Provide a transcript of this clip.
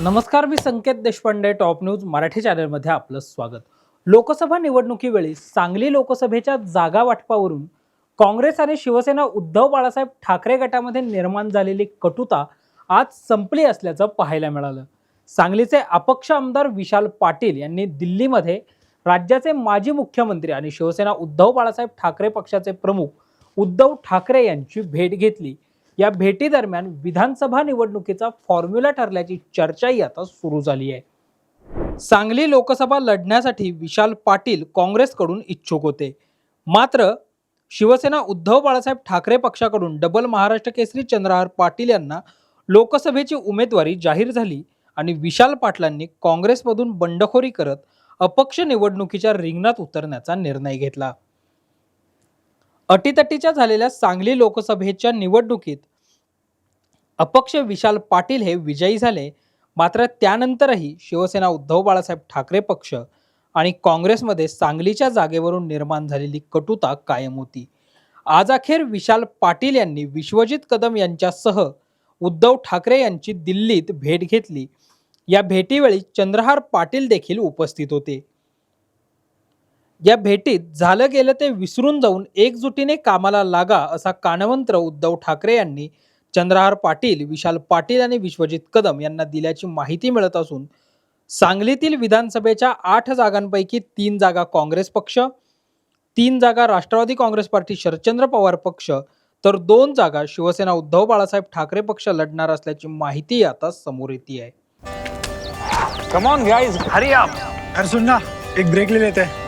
नमस्कार मी Sanket Deshpande top news Marathi चॅनलमध्ये आपलं स्वागत. लोकसभा निवडणुकीवेळी सांगली लोकसभेच्या जागा वाटपावरून काँग्रेस आणि शिवसेना उद्धव बाळासाहेब ठाकरे गटामध्ये निर्माण झालेली कटुता आज संपली असल्याचं पाहायला मिळालं. सांगलीचे अपक्ष आमदार विशाल पाटील यांनी दिल्लीमध्ये राज्याचे माजी मुख्यमंत्री आणि शिवसेना उद्धव बाळासाहेब ठाकरे पक्षाचे प्रमुख उद्धव ठाकरे यांची भेट घेतली. या भेटीदरम्यान विधानसभा निवडणुकीचा फॉर्म्युला ठरल्याची चर्चाही आता सुरू झाली आहे. सांगली लोकसभा लढण्यासाठी विशाल पाटील काँग्रेसकडून इच्छुक होते. मात्र शिवसेना उद्धव बाळासाहेब ठाकरे पक्षाकडून डबल महाराष्ट्र केसरी चंद्रहार पाटील यांना लोकसभेची उमेदवारी जाहीर झाली आणि विशाल पाटलांनी काँग्रेसमधून बंडखोरी करत अपक्ष निवडणुकीच्या रिंगणात उतरण्याचा निर्णय घेतला. अटीतटीच्या झालेल्या सांगली लोकसभेच्या निवडणुकीत अपक्ष विशाल पाटील हे विजयी झाले. मात्र त्यानंतरही शिवसेना उद्धव बाळासाहेब ठाकरे पक्ष आणि काँग्रेसमध्ये सांगलीच्या जागेवरून निर्माण झालेली कटुता कायम होती. आज अखेर विशाल पाटील यांनी विश्वजित कदम यांच्यासह उद्धव ठाकरे यांची दिल्लीत भेट घेतली. या भेटीवेळी चंद्रहार पाटील देखील उपस्थित होते. या भेटीत झालं गेलं ते विसरून जाऊन एकजुटीने कामाला लागा असा कानवंत्र उद्धव ठाकरे यांनी चंद्रहार पाटील विशाल पाटील आणि विश्वजित कदम यांना दिल्याची माहिती मिळत असून सांगलीतील विधानसभेच्या आठ जागांपैकी तीन जागा काँग्रेस पक्ष तीन जागा राष्ट्रवादी काँग्रेस पार्टी शरदचंद्र पवार पक्ष तर दोन जागा शिवसेना उद्धव बाळासाहेब ठाकरे पक्ष लढणार असल्याची माहिती आता समोर येते आहे. Come on guys hurry up अरे सुन ना एक ब्रेक ले लेते. हैं